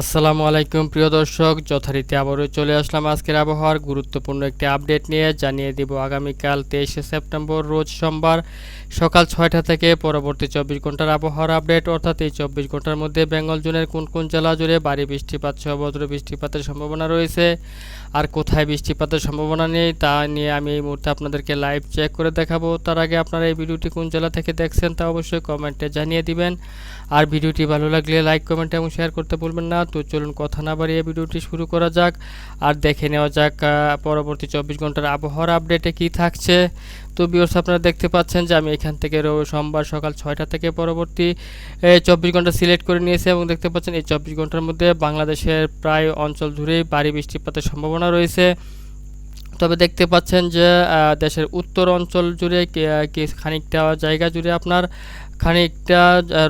আসসালামু আলাইকুম, প্রিয় দর্শক। যথারীতি আবারও চলে আসলাম আজকের আবহাওয়ার গুরুত্বপূর্ণ একটি আপডেট নিয়ে। জানিয়ে দিব, আগামীকাল তেইশে সেপ্টেম্বর, রোজ সোমবার সকাল ছয়টা থেকে পরবর্তী চব্বিশ ঘণ্টার আবহাওয়ার আপডেট। অর্থাৎ এই চব্বিশ ঘণ্টার মধ্যে বেঙ্গল জোনের কোন কোন জেলা জুড়ে ভারী বৃষ্টিপাত সহ বজ্র বৃষ্টিপাতের সম্ভাবনা রয়েছে আর কোথায় বৃষ্টিপাতের সম্ভাবনা নেই তা নিয়ে আমি এই মুহূর্তে আপনাদেরকে লাইভ চেক করে দেখাবো। তার আগে আপনারা এই ভিডিওটি কোন জেলা থেকে দেখছেন তা অবশ্যই কমেন্টে জানিয়ে দিবেন। আর ভিডিওটি ভালো লাগলে লাইক কমেন্ট এবং শেয়ার করতে ভুলবেন না। তো চলুন কথা না বাড়িয়ে ভিডিওটি শুরু করা যাক। আর দেখে নেওয়া যাক পরবর্তী চব্বিশ ঘণ্টার আবহাওয়ার আপডেটে কি থাকছে। তো বিয়র্স আপনারা দেখতে পাচ্ছেন যে আমি এখান থেকে সোমবার সকাল ছয়টা থেকে পরবর্তী চব্বিশ ঘণ্টা সিলেক্ট করে নিয়েছে এবং দেখতে পাচ্ছেন এই চব্বিশ ঘণ্টার মধ্যে বাংলাদেশের প্রায় অঞ্চল জুড়েই বাড়ি বৃষ্টিপাতের সম্ভাবনা রয়েছে। তবে দেখতে পাচ্ছেন যে দেশের উত্তর অঞ্চল জুড়ে খানিকটা জায়গা জুড়ে আপনার খানিকটা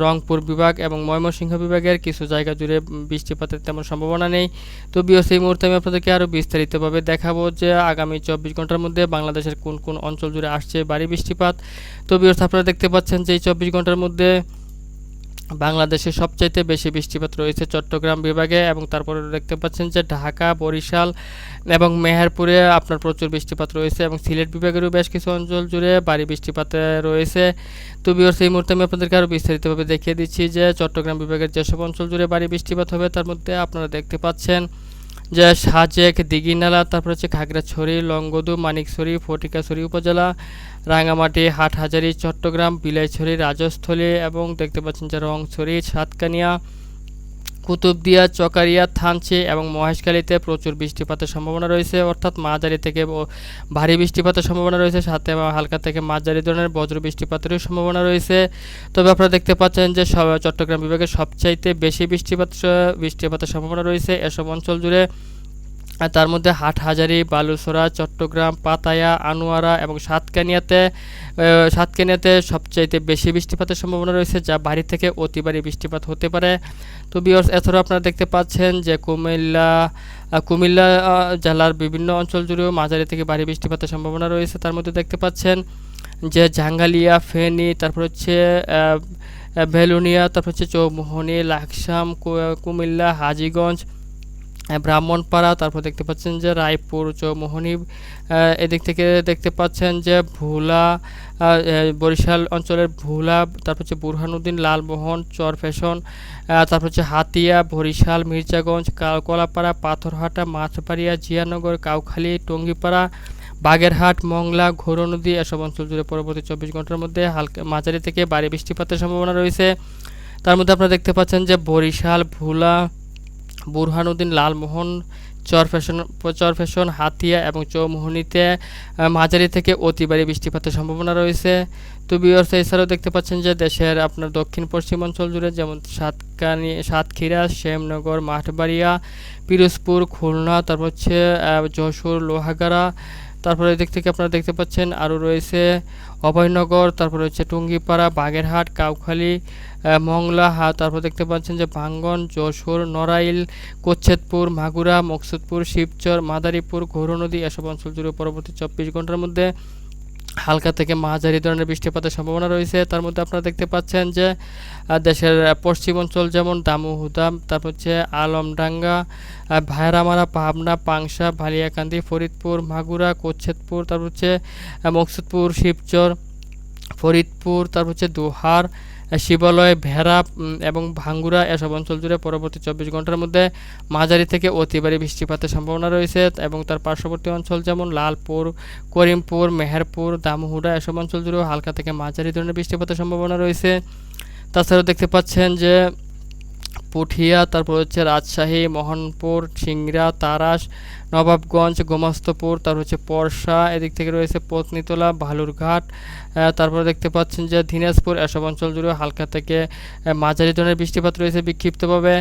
রংপুর বিভাগ এবং ময়মনসিংহ বিভাগের কিছু জায়গা জুড়ে বৃষ্টিপাতের তেমন সম্ভাবনা নেই। তো বিয়স এই মুহূর্তে আমি আপনাদেরকে আরও বিস্তারিতভাবে দেখাবো যে, আগামী চব্বিশ ঘণ্টার মধ্যে বাংলাদেশের কোন কোন অঞ্চল জুড়ে আসছে ভারী বৃষ্টিপাত। তো বিয়স আপনারা দেখতে পাচ্ছেন যে, এই চব্বিশ ঘণ্টার মধ্যে বাংলাদেশে সবচাইতে বেশি বৃষ্টিপাত রয়েছে চট্টগ্রাম বিভাগে এবং তারপরে দেখতে পাচ্ছেন যে ঢাকা, বরিশাল এবং মেহেরপুরে আপনার প্রচুর বৃষ্টিপাত রয়েছে এবং সিলেট বিভাগেরও বেশ কিছু অঞ্চল জুড়ে ভারী বৃষ্টিপাত রয়েছে। তো বিয়র সেই মুহূর্তে আমি আপনাদেরকে আরও বিস্তারিতভাবে দেখিয়ে দিচ্ছি যে চট্টগ্রাম বিভাগের যেসব অঞ্চল জুড়ে ভারী বৃষ্টিপাত হবে, তার মধ্যে আপনারা দেখতে পাচ্ছেন যে সাজেক, দিঘিনালা, তারপর হচ্ছে খাগড়াছড়ি, লংগদু, মানিকছড়ি, ফটিকাছড়ি উপজেলা রাঙামাটি, হাটহাজারি, চট্টগ্রাম, বিলাইছড়ি, রাজস্থলী এবং দেখতে পাচ্ছেন যে রংছড়ি, সাতকানিয়া, কুতুবদিয়া, চকারিয়া, থানচি এবং মহেশখালীতে প্রচুর বৃষ্টিপাতের সম্ভাবনা রয়েছে। অর্থাৎ মাঝারি থেকে ভারী বৃষ্টিপাতের সম্ভাবনা রয়েছে, সাথে হালকা থেকে মাঝারি ধরনের বজ্র বৃষ্টিপাতেরও সম্ভাবনা রয়েছে। তবে আপনারা দেখতে পাচ্ছেন যে চট্টগ্রাম বিভাগে সবচাইতে বেশি বৃষ্টিপাত, বৃষ্টিপাতের সম্ভাবনা রয়েছে। এসব অঞ্চল জুড়ে আর তার মধ্যে হাটহাজারি, বালুসরা, চট্টগ্রাম, পাতায়া, আনোয়ারা এবং সাতকানিয়াতে সাতকানিয়াতে সবচাইতে বেশি বৃষ্টিপাতের সম্ভাবনা রয়েছে, যা বাড়ি থেকে অতি বৃষ্টিপাত হতে পারে। তো বিয়র্স এছাড়াও আপনারা দেখতে পাচ্ছেন যে কুমিল্লা কুমিল্লা জেলার বিভিন্ন অঞ্চল জুড়েও মাঝারি থেকে ভারী বৃষ্টিপাতের সম্ভাবনা রয়েছে। তার মধ্যে দেখতে পাচ্ছেন যে জাঙ্গালিয়া, ফেনী, তারপর হচ্ছে ভেলুনিয়া, তারপর হচ্ছে চৌমোহনী, লাকসাম কুমিল্লা, হাজীগঞ্জ ব্রাহ্মণপাড়া তারপর দেখতে পাচ্ছেন যে রায়পুর চৌমোহনী এদিক থেকে দেখতে পাচ্ছেন যে ভোলা বরিশাল অঞ্চলের ভোলা তারপর হচ্ছে বুরহানুদ্দিন লালমোহন চরফ্যাশন আহ, তারপর হচ্ছে হাতিয়া বরিশাল মির্জাগঞ্জ কলাপাড়া পাথরহাটা মাছবাড়িয়া জিয়ানগর কাউখালী টঙ্গিপাড়া বাগেরহাট মংলা ঘোরনদী এসব অঞ্চল জুড়ে পরবর্তী চব্বিশ ঘণ্টার মধ্যে হালকা মাঝারি থেকে ভারী বৃষ্টিপাতের সম্ভাবনা রয়েছে। তার মধ্যে আপনারা দেখতে পাচ্ছেন যে বরিশাল ভোলা বুরহানুদ্দিন লালমোহন চরফ্যাশন চরফ্যাশন হাতিয়া এবং চৌমোহনীতে মাঝারি থেকে অতিবারী বৃষ্টিপাতের সম্ভাবনা রয়েছে। তো বিয়র্স এছাড়াও দেখতে পাচ্ছেন যে দেশের আপনার দক্ষিণ পশ্চিম অঞ্চল জুড়ে যেমন সাতকানি, সাতক্ষীরা, শ্যামনগর, মাঠবাড়িয়া, পিরোজপুর, খুলনা, তারপর হচ্ছে যশোর, লোহাগাড়া তারপরে এদিক থেকে আপনারা দেখতে পাচ্ছেন আরও রয়েছে অভয়নগর, তারপর রয়েছে টুঙ্গিপাড়া, বাগেরহাট, কাউখালি মংলা, হা, তারপর দেখতে পাচ্ছেন যে ভাঙ্গন, যশোর, নড়াইল, কোচ্ছেদপুর, মাগুরা, মকসুদপুর, শিবচর, মাদারীপুর, ঘোরনদী, এসব অঞ্চল জুড়ে পরবর্তী চব্বিশ ঘণ্টার মধ্যে হালকা থেকে মাঝারি ধরনের বৃষ্টিপাতের সম্ভাবনা রয়েছে। তার মধ্যে আপনারা দেখতে পাচ্ছেন যে দেশের পশ্চিম অঞ্চল যেমন দামুহুদাম তারপর হচ্ছে আলমডাঙ্গা ভায়রামারা পাবনা, পাংশা ভালিয়াকান্দি ফরিদপুর, মাগুরা কোচ্ছেদপুর তারপর হচ্ছে মকসুদপুর, শিবচর, ফরিদপুর তারপর হচ্ছে দোহার শিবালয়, ভেড়া এবং ভাঙ্গুরা এসব অঞ্চল জুড়ে পরবর্তী চব্বিশ ঘণ্টার মধ্যে মাঝারি থেকে অতি ভারী বৃষ্টিপাতের সম্ভাবনা রয়েছে এবং তার পার্শ্ববর্তী অঞ্চল যেমন লালপুর, করিমপুর, মেহেরপুর, দামহুড়া এসব অঞ্চল জুড়েও হালকা থেকে মাঝারি ধরনের বৃষ্টিপাতের সম্ভাবনা রয়েছে। তাছাড়াও দেখতে পাচ্ছেন যে পুঠিয়া তারপর হচ্ছে রাজশাহী মোহনপুর সিংড়া তারাস নবাবগঞ্জ গোমাস্তপুর তারপর হচ্ছে পরশা এদিক থেকে রয়েছে পত্নীতলা ভালুরঘাট তারপর দেখতে পাচ্ছেন যে দিনাজপুর এসব অঞ্চল জুড়ে হালকা থেকে মাঝারি ধরনের বৃষ্টিপাত রয়েছে বিক্ষিপ্তভাবে।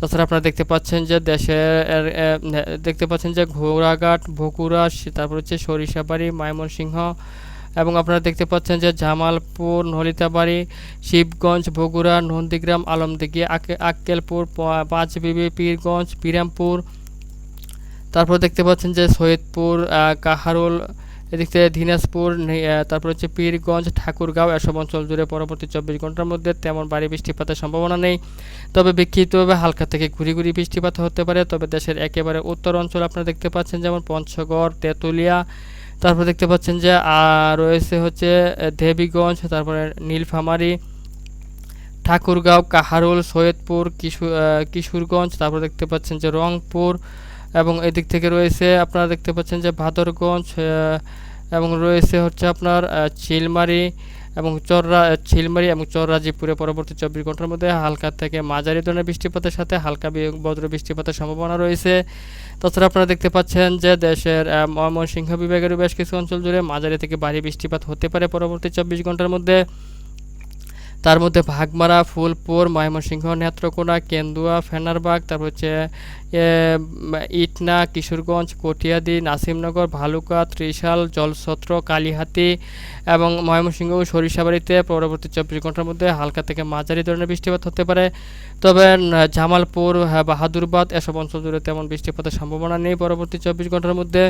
তাছাড়া আপনারা দেখতে পাচ্ছেন যে দেশে এর, আহ, দেখতে পাচ্ছেন যে ঘোড়াঘাট বগুড়া সি- তারপর হচ্ছে সরিষাবাড়ি ময়মনসিংহ এবং আপনারা দেখতে পাচ্ছেন যে জামালপুর, নলিতাবাড়ি, শিবগঞ্জ, বগুড়া, নন্দীগ্রাম, আলমদিঘি, আকে- আক্কেলপুর পাঁচবিবি, পীরগঞ্জ, বিরামপুর। তারপর দেখতে পাচ্ছেন যে সৈয়দপুর কাহারোল, এদিক থেকে দিনাজপুর তারপর হচ্ছে পীরগঞ্জ, ঠাকুরগাঁও, এসব অঞ্চল জুড়ে পরবর্তী চব্বিশ ঘণ্টার মধ্যে তেমন ভারী বৃষ্টিপাতের সম্ভাবনা নেই। তবে বিক্ষিপ্তভাবে হালকা থেকে ঘুরি ঘুরি বৃষ্টিপাত হতে পারে, তবে দেশের একেবারে উত্তর অঞ্চল আপনারা দেখতে পাচ্ছেন যেমন পঞ্চগড়, তেঁতুলিয়া তারপর দেখতে পাচ্ছেন যে রয়েছে হচ্ছে দেবীগঞ্জ, তারপরে নীলফামারী, ঠাকুরগাঁও, কাহারুল, সৈয়দপুর কিশোর কিশোরগঞ্জ, তারপর দেখতে পাচ্ছেন যে, রংপুর এবং এদিক থেকে রয়েছে আপনারা দেখতে পাচ্ছেন যে, ভাদরগঞ্জ এবং রয়েছে হচ্ছে আপনার চিলমারি এবং চররা ছিলমারি এবং চররাজিপুরে পরবর্তী চব্বিশ ঘণ্টার মধ্যে হালকা থেকে মাঝারি ধরনের বৃষ্টিপাতের সাথে হালকা বজ্র বৃষ্টিপাতের সম্ভাবনা রয়েছে। তাছাড়া আপনারা দেখতে পাচ্ছেন যে দেশের ময়মনসিংহ বিভাগের বেশ কিছু অঞ্চল জুড়ে মাঝারি থেকে ভারী বৃষ্টিপাত হতে পারে পরবর্তী চব্বিশ ঘণ্টার মধ্যে। তার মধ্যে ভাগমারা, ফুলপুর, ময়মনসিংহ, নেত্রকোনা, কেন্দুয়া, ফেনারবাগ, তারপর হচ্ছে ইটনা, কিশোরগঞ্জ, কটিয়াদি, নাসিমনগর, ভালুকা, ত্রিশাল, জলছত্র, কালীহাতি এবং ময়মনসিংহ সরিষাবাড়িতে পরবর্তী চব্বিশ ঘণ্টার মধ্যে হালকা থেকে মাঝারি ধরনের বৃষ্টিপাত হতে পারে। তবে জামালপুর, বাহাদুরবাদ এসব অঞ্চল জুড়ে তেমন বৃষ্টিপাতের সম্ভাবনা নেই পরবর্তী চব্বিশ ঘণ্টার মধ্যে।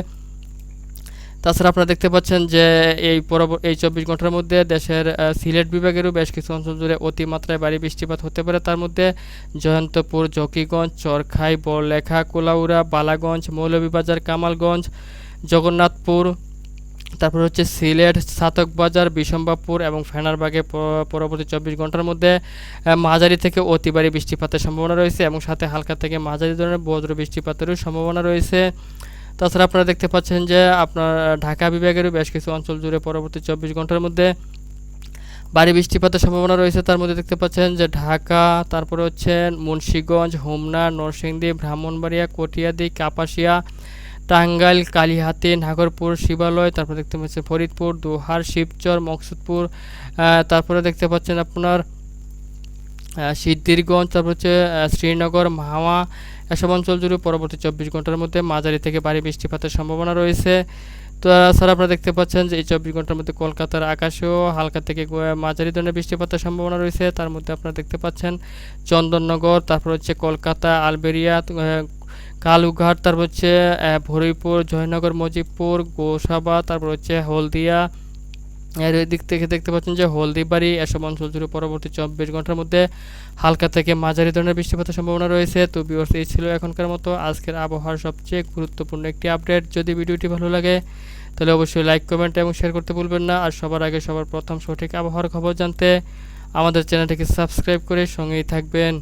তাছাড়া আপনারা দেখতে পাচ্ছেন যে এই এই চব্বিশ ঘণ্টার মধ্যে দেশের সিলেট বিভাগেরও বেশ কিছু অঞ্চল জুড়ে অতিমাত্রায় ভারী বৃষ্টিপাত হতে পারে। তার মধ্যে জয়ন্তপুর, জকিগঞ্জ, চরখাই, বড়লেখা, কোলাউড়া, বালাগঞ্জ, মৌলভীবাজার, কামালগঞ্জ, জগন্নাথপুর, তারপর হচ্ছে সিলেট, সাতকবাজার বিশম্বাপুর এবং ফেনারবাগে পরবর্তী চব্বিশ ঘণ্টার মধ্যে মাঝারি থেকে অতি ভারী বৃষ্টিপাতের সম্ভাবনা রয়েছে এবং সাথে হালকা থেকে মাঝারি ধরনের বজ্র বৃষ্টিপাতেরও সম্ভাবনা রয়েছে। তাছাড়া আপনারা দেখতে পাচ্ছেন যে আপনার ঢাকা বিভাগেরও বেশ কিছু অঞ্চল জুড়ে পরবর্তী চব্বিশ ঘণ্টার মধ্যে ভারী বৃষ্টিপাতের সম্ভাবনা রয়েছে। তার মধ্যে দেখতে পাচ্ছেন যে ঢাকা, তারপরে হচ্ছে মুন্সীগঞ্জ, হোমনা, নরসিংদী, ব্রাহ্মণবাড়িয়া, কটিয়াদি, কাপাসিয়া, টাঙ্গাইল, কালিহাতি, নাগরপুর, শিবালয়, তারপর দেখতে পাচ্ছেন ফরিদপুর, দোহার, শিবচর, মকসুদপুর তারপরে দেখতে পাচ্ছেন আপনার সিদ্ধিরগঞ্জ, তারপর হচ্ছে শ্রীনগর, মাওয়া এসব অঞ্চল জুড়ে পরবর্তী চব্বিশ ঘণ্টার মধ্যে মাঝারি থেকে ভারী বৃষ্টিপাতের সম্ভাবনা রয়েছে। তো স্যার, আপনারা দেখতে পাচ্ছেন যে এই চব্বিশ ঘণ্টার মধ্যে কলকাতার আকাশেও হালকা থেকে মাঝারি ধরনের বৃষ্টিপাতের সম্ভাবনা রয়েছে। তার মধ্যে আপনারা দেখতে পাচ্ছেন চন্দননগর, তারপর হচ্ছে কলকাতা, আলবেরিয়া কালুঘাট, তারপর হচ্ছে ভরিপুর জয়নগর, মজিবপুর, গোসাবা, তারপর হচ্ছে হলদিয়া এর দিক থেকে দেখতে পাচ্ছেন যে হলদিবাড়ি, এসব অঞ্চল জুড়ে পরবর্তী চব্বিশ ঘণ্টার মধ্যে হালকা থেকে মাঝারি ধরনের বৃষ্টিপাতের সম্ভাবনা রয়েছে। তো বিবর্ষ এই ছিল এখনকার মতো আজকের আবহাওয়ার সবচেয়ে গুরুত্বপূর্ণ একটি আপডেট যদি ভিডিওটি ভালো লাগে, তাহলে অবশ্যই লাইক কমেন্ট এবং শেয়ার করতে ভুলবেন না। আর সবার আগে সবার প্রথম সঠিক আবহাওয়ার খবর জানতে আমাদের চ্যানেলটিকে সাবস্ক্রাইব করে সঙ্গেই থাকবেন।